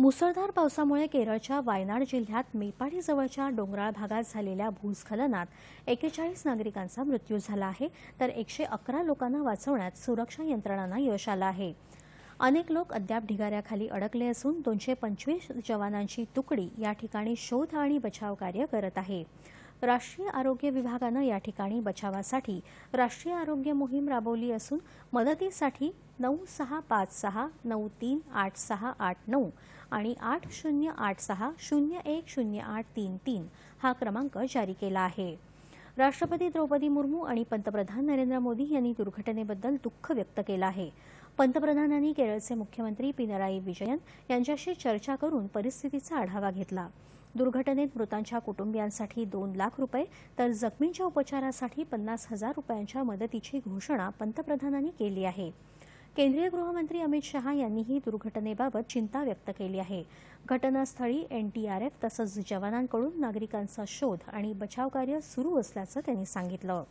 मुसळधार पावसामुळे केरळच्या वायनाड जिल्ह्यात मेपाडीजवळच्या डोंगराळ भागात झालेल्या भूस्खलनात एकेचाळीस नागरिकांचा मृत्यू झाला आहे तर एकशे अकरा लोकांना वाचवण्यात सुरक्षा यंत्रणांना यश आलं आहे. अनेक लोक अद्याप ढिगाऱ्याखाली अडकले असून दोनशे पंचवीस जवानांची तुकडी या ठिकाणी शोध आणि बचाव कार्य करत आहे. राष्ट्रीय आरोग्य विभागानं या ठिकाणी बचावासाठी राष्ट्रीय आरोग्य मोहीम राबवली असून मदतीसाठी नऊ सहा पाच सहा नऊ तीन आठ सहा आठ नऊ आणि आठ शून्य आठ सहा शून्य एक शून्य आठ तीन तीन हा क्रमांक जारी केला आहे. राष्ट्रपती द्रौपदी मुर्मू आणि पंतप्रधान नरेंद्र मोदी यांनी दुर्घटनेबद्दल दुःख व्यक्त केलं आहे. पंतप्रधानांनी केरळचे मुख्यमंत्री पिनराई विजयन यांच्याशी चर्चा करून परिस्थितीचा आढावा घेतला. दुर्घटनेत मृतांच्या कुटुंबियांसाठी दोन लाख रुपये तर जखमींच्या उपचारासाठी पन्नास हजार रुपयांच्या मदतीची घोषणा पंतप्रधानांनी केली आहे. केंद्रीय गृहमंत्री अमित शहा यांनीही दुर्घटनेबाबत चिंता व्यक्त केली आहे. घटनास्थळी एनडीआरएफ तसंच जवानांकडून नागरिकांचा शोध आणि बचाव कार्य सुरू असल्याचं त्यांनी सांगितलं.